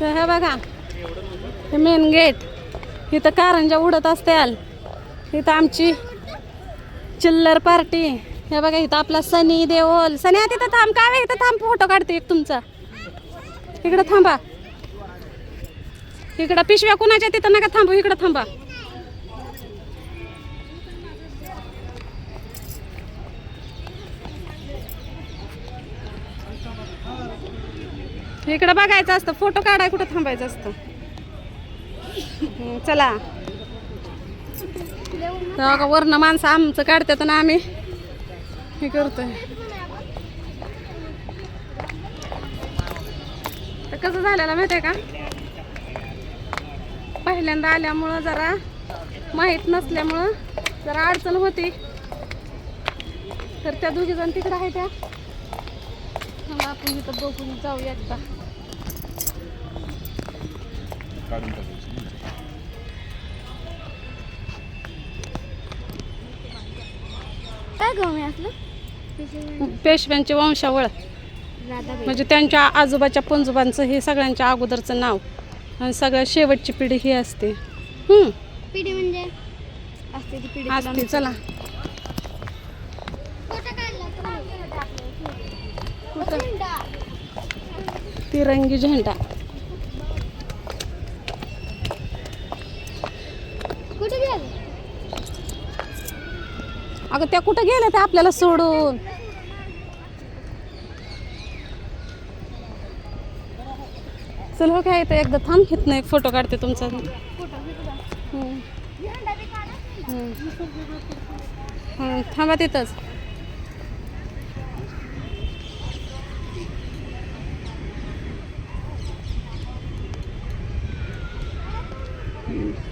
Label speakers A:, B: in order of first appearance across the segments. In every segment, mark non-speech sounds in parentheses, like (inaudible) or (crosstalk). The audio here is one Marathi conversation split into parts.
A: तर हे बघा हे मेन गेट इथं कारंजा उडत असत्याल इथं आमची चिल्लर पार्टी हे बघा इथं आपला सनी देओल. सनी आता तिथं थांब. काय इथं थांब. फोटो काढते एक तुमचा. इकडं थांबा. इकडं पिशव्या कुणाच्या तिथं नका थांबू. इकडं थांबा. इकडं बघायचं असतं. फोटो काढाय कुठं थांबायचं असतं. चला. तेव्हा वरनं माणसं आमचं काढतात ना आम्ही. हे करतोय. तर कसं झालेलं माहिती आहे का? पहिल्यांदा आल्यामुळं जरा माहीत नसल्यामुळं जरा अडचण होती. तर त्या दोघी जण आहे त्या. आपण इथं बघून जाऊ एकदा.
B: काढून
C: काय गं मी असलं?
A: पेशव्यांची वंशावळ. म्हणजे त्यांच्या आजोबाच्या पंजोबांचं हे सगळ्यांच्या अगोदरचं नाव. आणि सगळ्यात शेवटची पिढी ही असते. हम्म,
C: पिढी म्हणजे? असते ती पिढी
A: असते चला कुठं तिरंगी झेंडा.
C: कुठे गेलं?
A: अगं त्या कुठं गेल्या त्या आपल्याला सोडून? चल हो काय इथं एकदा थांब घेत नाही फोटो काढते तुमचा. थांबा तिथंच.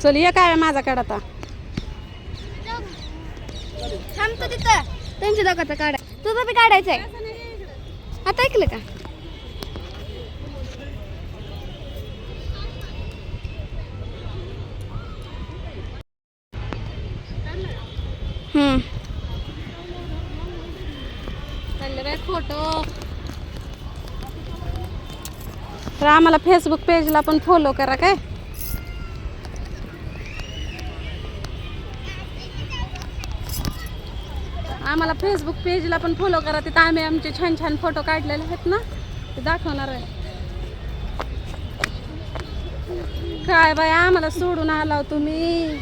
A: चल ये काय माझा काढ आता.
C: थांबतो तिथं. त्यांच्या दोघांचा काढा. तुझं बी काढायचंय. आता ऐकलं का?
A: फोटो. तर आम्हाला फेसबुक पेजला पण फॉलो करा काय? आम्हाला फेसबुक पेजला पण फॉलो करा. तिथं आम्ही आमचे छान छान फोटो काढलेले आहेत ना. ते दाखवणार आहे. काय बाय आम्हाला सोडून आला हो तुम्ही.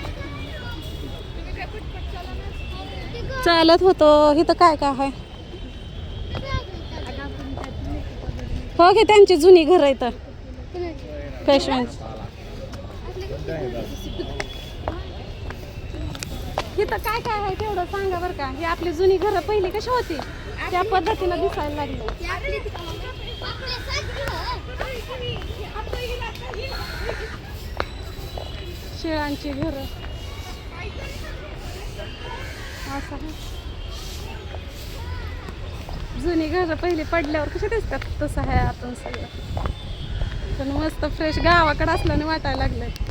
A: चालत होतो. इथं काय काय आहे? हो की त्यांची जुनी घर आहे तर पेशव्यांची इथं काय काय आहे तेवढं सांगा बरं का. ही आपली जुनी घरं पहिली कशी होती? त्या पद्धतीनं दिसायला लागली. शेळांची घरं. असं जुनी घरं पहिली पडल्यावर कशी दिसतात? तसं आहे आपण सगळं. पण मस्त फ्रेश गावाकडे असल्याने वाटायला लागलं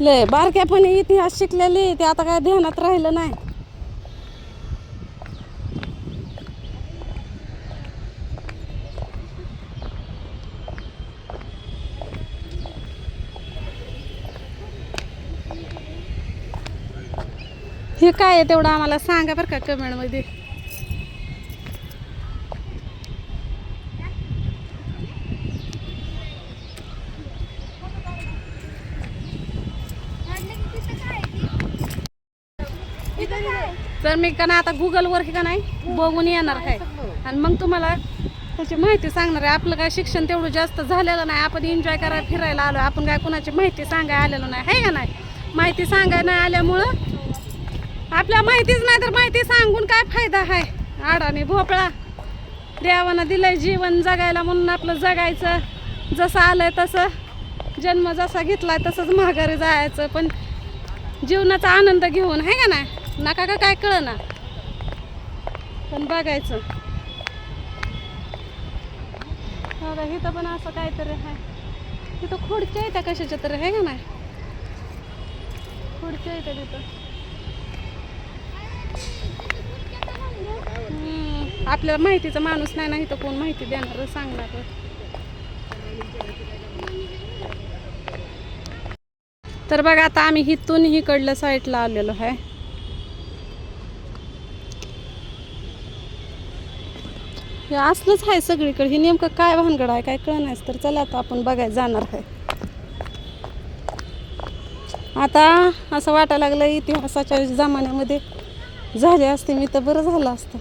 A: लय बारक्यापणी इतिहास शिकलेली ते आता काय ध्यानात राहिलं नाही. हे काय आहे तेवढं आम्हाला सांगा बरं का कमेंटमध्ये. मी का नाही आता गुगलवर का नाही बघून येणार आहे आणि मग तुम्हाला त्याची माहिती सांगणार आहे. आपलं काय शिक्षण तेवढं जास्त झालेलं नाही. आपण एन्जॉय करायला फिरायला आलो आपण काय कुणाची माहिती सांगायला आलेलो नाही. आहे का नाही? माहिती सांगाय नाही आल्यामुळं आपल्या माहितीच नाही तर माहिती सांगून काय फायदा आहे आडाने भोपळा. देवानं दिलंय जीवन जगायला म्हणून आपलं जगायचं. जसं आलंय तसं जन्म जसा घेतलाय तसंच महागारी जायचं. पण जीवनाचा आनंद घेऊन आहे का नाही? नका का काय कळ ना पण बघायचं. इथं पण असं काहीतरी आहे. तिथं खुर्च्या येत्या कशाच्या तरी आहे का नाही? खुर्च्या येत्या तिथं. आपल्याला माहितीचा माणूस नाही ना इथं कोण माहिती देणार सांगणार तर बघा आता आम्ही हिथून हिकडल्या साईडला आलेलो आहे. हे असलंच आहे सगळीकडे. हे नेमकं काय भानगड आहे काय कळणार तर चला आता आपण बघायला जाणार आहे. आता असं वाटायला लागलं इतिहासाच्या जमान्यामध्ये झाले असते मी तर बरं झालं असतं.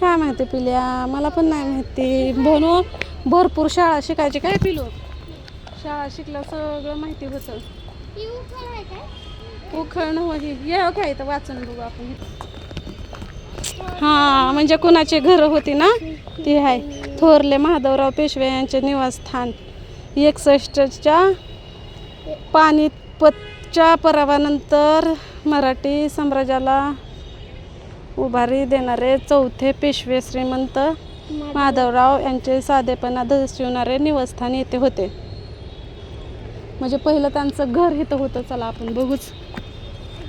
A: काय माहिती पिल्या मला पण नाही माहिती. म्हणून भरपूर शाळा शिकायची. काय पिलो? शाळा शिकल्या सगळं माहिती होतं.
C: उखळ आहे काय?
A: उखळणं हो ही ये हो काय इथं वाचून बघू आपण. हा म्हणजे कुणाचे घरं होती ना ती आहे थोरले महादेवराव पेशवे यांचे निवासस्थान. एकसष्टच्या पानिपतच्या परावानंतर मराठी साम्राज्याला उभारी देणारे चौथे पेशवे श्रीमंत माधवराव यांचे साधेपणा दर्शवणारे निवासस्थान येथे होते. म्हणजे पहिलं त्यांचं घर इथं होतं चला आपण बघूच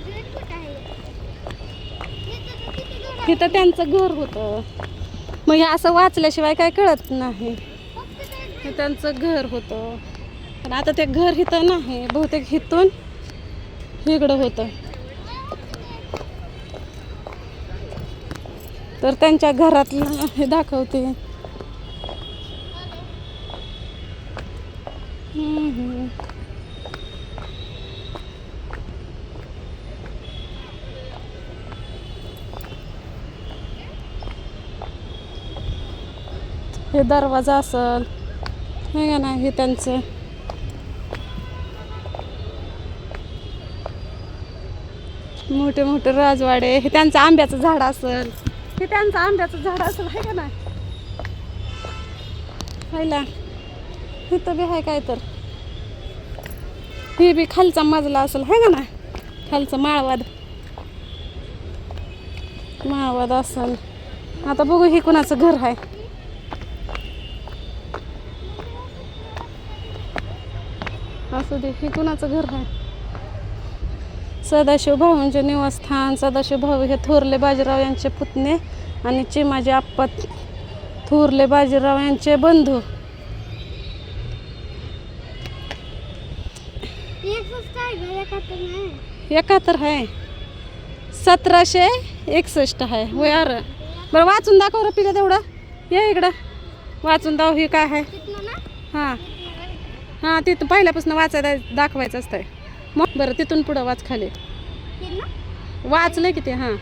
C: गेट कुठं आहे हे तर
A: तिथं त्यांचं घर होतं. मग हे असं वाचल्याशिवाय काय कळत नाही. त्यांचं घर होतं. पण आता ते घर इथं नाही बहुतेक इथून वेगळं होतं. तर त्यांच्या घरातलं हे दाखवते. हम्म, हे दरवाजा असल. हे का नाही हे त्यांचं. मोठे मोठे राजवाडे हे त्यांचं आंब्याचं झाड असल. हे त्यांचं आंब्याचं झाड असेल आहे का नाही? पहिला. इथं बी आहे काय तर. हे बी खालचा मजला असेल आहे का नाही? खालचा माळवाद. माळवाद असेल. आता बघू हे कुणाचं घर आहे. असू दे हे कुणाचं घर आहे? सदाशिव भाऊंचे निवासस्थान. सदाशिव भाऊ हे थोरले बाजीराव यांचे पुतणे आणि चिमाजी आप्पा थोरले बाजीराव यांचे बंधू.
C: एकाहत्तर
A: आहे? सतराशे एकसष्ट आहे. होय अरे. बरं वाचून दाखव रे पिला तेवढं. ये इकडं. वाचून दाव हे काय आहे. हां. हां तिथं पहिल्यापासून वाचायला दाखवायचं असतंय. मग बरं तिथून पुढं वाच खाली. वाचलं किती हां.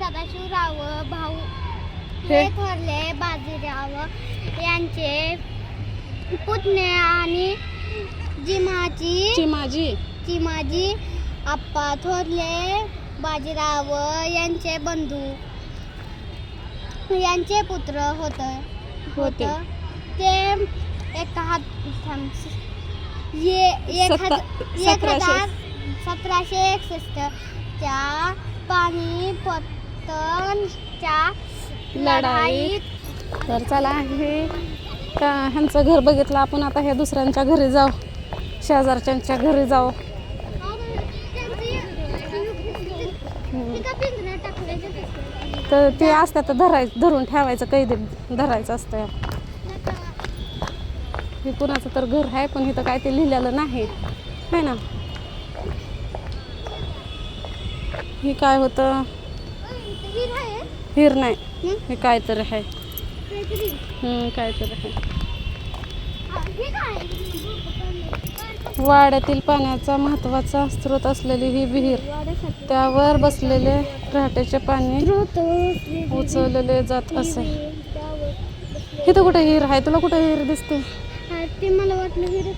C: सदाशिवराव भाऊ
A: हे?
C: थोरले बाजीराव यांचे पुतणे आणि जिमाची
A: चिमाजी
C: चिमाजी आप्पा थोरले बाजीराव यांचे बंधू. यांचे पुत्र होत
A: होते.
C: होत. ते एका. हजार सतराशे. एकसष्टच्या पानिपतच्या
A: लढाईत तर चला हे का ह्यांचं घर बघितलं आपण आता ह्या दुसऱ्यांच्या घरी जाऊ. शेजारच्यांच्या घरी जाऊ. तर ते असतात तर धरायचं धरून ठेवायचं कैदी धरायचं असतं. हे कुणाचं तर घर आहे पण इथं काय ते लिहिलेलं नाही. है ना? हे काय होतं? हिर नाही. हे काय तर आहे. काय तर आहे. वाड्यातील पाण्याचा महत्त्वाचा स्रोत असलेली ही विहीर त्यावर बसलेले रहाट्याचे पाणी उचलले जात असे. इथं कुठे हिर आहे? तुला कुठे हिर दिसते?
C: ते मला वाटलं.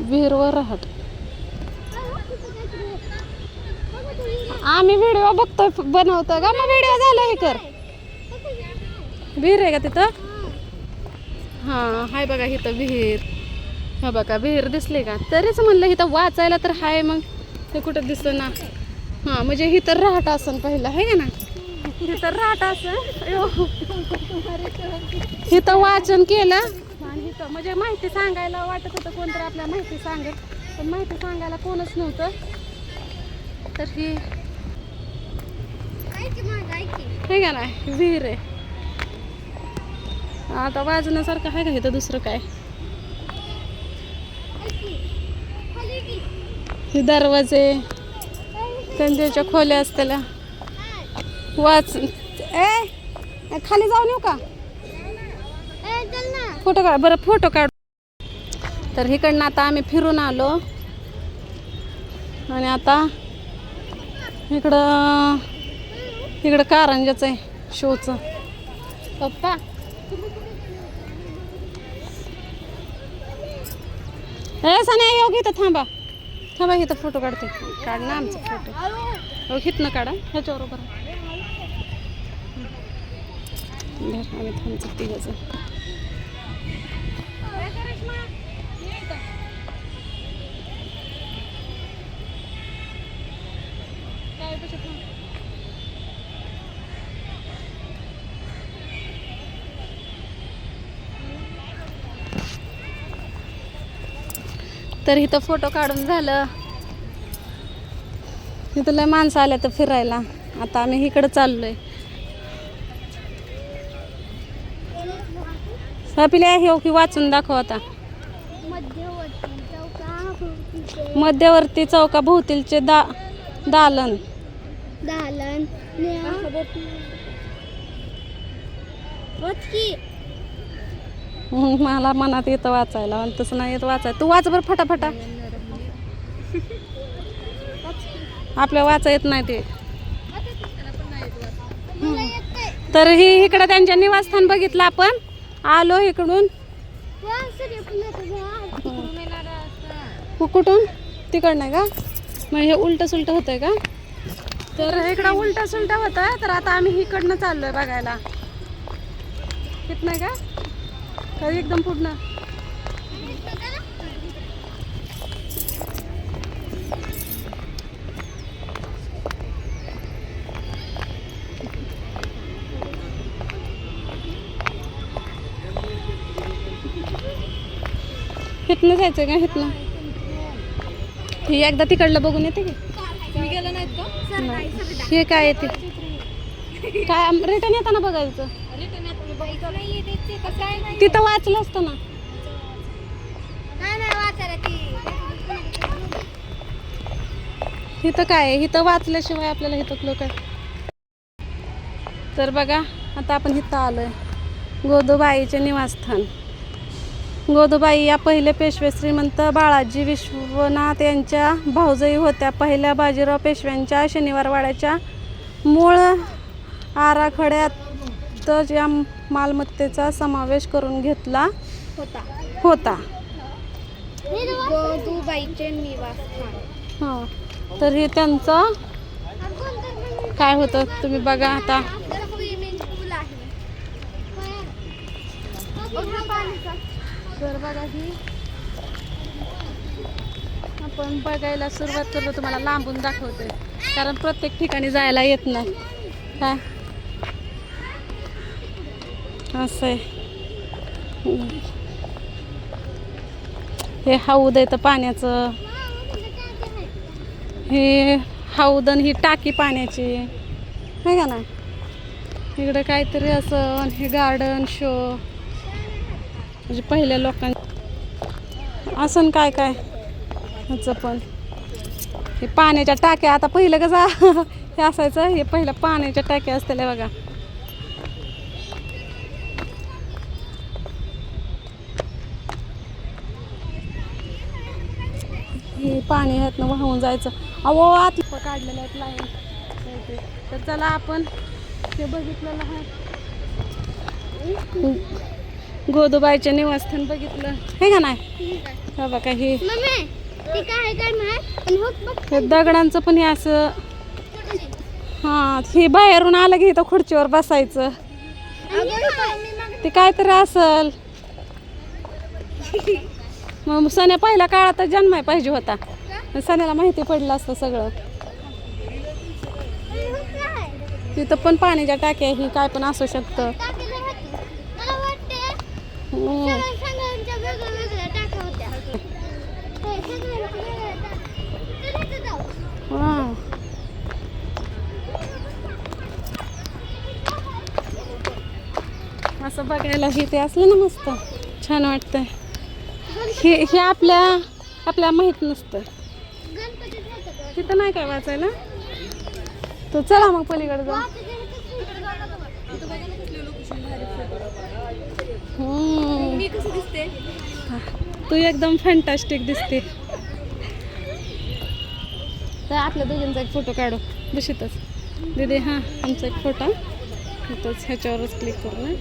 A: विहीरवर राहत. आम्ही व्हिडिओ बघतोय बनवतो का? मग व्हिडिओ झाला हे कर. विहीर आहे का तिथं? हां. हाय बघा इथं विहीर. हा बघा विहीर दिसली का? तरीच म्हणलं इथं वाचायला तर हाय मग. ते कुठं दिसतं ना? हां म्हणजे इथं राहत असन पहिलं आहे का ना? इथं राहत असन. अयो. इथं वाचन केलं. आणि इथं म्हणजे माहिती सांगायला वाटत होतं कोणतरी आपल्याला माहिती सांगेल पण माहिती सांगायला कोणच नव्हतं. तर ही हे का नाही विहीर आहे. आता वाजण्यासारखं आहे का इथं दुसरं काय? हे दरवाजे त्यांच्या खोल्या असतेल्या वाच ए खाली जाऊन येऊ का? फोटो काढ बरं फोटो काढ तर इकडनं आता आम्ही फिरून आलो. आणि आता इकडं इकडं कारंजाचं आहे शोचं. पप्पा. ए सण्या येऊ इथं थांबा. थांबा इथं फोटो काढते. काढ ना आमचा फोटो. हो हितनं काढा ह्याच्यावर राहा. धर, आम्ही थांबतो तिघंजण. तर इथं फोटो काढून झालं. इथं लय माणसं आल्या तर फिरायला. आता आम्ही इकडं चाललोय. आपल्या हे हो की वाचून दाखव आता. मध्यवर्ती चौका भोवतीलचे दा दालन.
C: दालन
A: मला मनात येतं वाचायला आणि तसं नाही येत वाचायला. तू वाच बरं फटाफटा. आपल्या वाचा येत नाही ते. तर ही इकडं त्यांच्या निवासस्थान बघितलं आपण. आलो इकडून. कु- कुठून? तिकडं नाही का? मग हे उलट सुलट होतंय का? तर इकडं उलट सुलट होतं तर आता आम्ही इकडनं चाललोय बघायला. येत नाही का? का एकदम पूर्ण हितनं जायचं का? हितनं ही एकदा तिकडलं बघून येते की? नाही. हे काय येते? काय रिटर्न येताना बघायचं. तिथं वाचलं असतं ना. इथं काय आहे? इथं वाचल्याशिवाय आपल्याला इथं लोक तर बघा आता आपण इथं आलोय. गोदूबाईचे निवासस्थान. गोदूबाई या पहिले पेशवे श्रीमंत बाळाजी विश्वनाथ यांच्या भाऊजाई होत्या. पहिल्या बाजीराव पेशव्यांच्या शनिवारवाड्याच्या मूळ आराखड्यातच या मालमत्तेचा समावेश करून घेतला
C: होता.
A: होता.
C: गोदूबाईचे निवासस्थान.
A: हां. तर हे त्यांचं काय होतं तुम्ही बघा आता. तर बघा ही. आपण बघायला सुरुवात करतो तुम्हाला लांबून दाखवते. कारण प्रत्येक ठिकाणी जायला येत नाही. काय असं आहे. हे हौद आहे तर पाण्याचं. हे हौदन ही टाकी पाण्याची आहे. का ना? इकडं काहीतरी असं हे गार्डन शो म्हणजे पहिल्या लोकां असं काय काय? ह्याचं पण. हे पाण्याच्या टाक्या आता पहिलं कसं (laughs) हे असायचं हे पहिलं पाण्याच्या टाक्या असलेल्या बघा. हे पाणी ह्यातनं वाहून जायचं. अहो आत काढलेलं आहेत लाईन. तर चला आपण ते बघितलेलं आहे. गोदूबाईचे निवासस्थान बघितलं. हे का नाही? हा बघा हे
C: काय काय हो
A: हे दगडांचं पण हे असं हां हे बाहेरून आलं की इथं खुर्चीवर बसायचं. ते काहीतरी असल. मग सण्या पहिल्या काळात जन्माय पाहिजे होता. सण्याला माहिती पडलं असतं सगळं. तिथं पण पाण्याच्या टाक्या ही काय पण असू शकतं. असं बघायला हे ते असलं ना मस्त. छान वाटत हे हे आपल्या आपल्या माहीत नसतं. तिथं नाही काय वाचायला? तर चला मग पलीकडे जाऊ.
C: मी कसं दिसते?
A: तू एकदम फॅन्टास्टिक दिसते. तर आपल्या दोघींचा एक फोटो काढू. बशीतच. दीदी हां आमचा एक फोटो ह्याच्यावरच क्लिक करू ना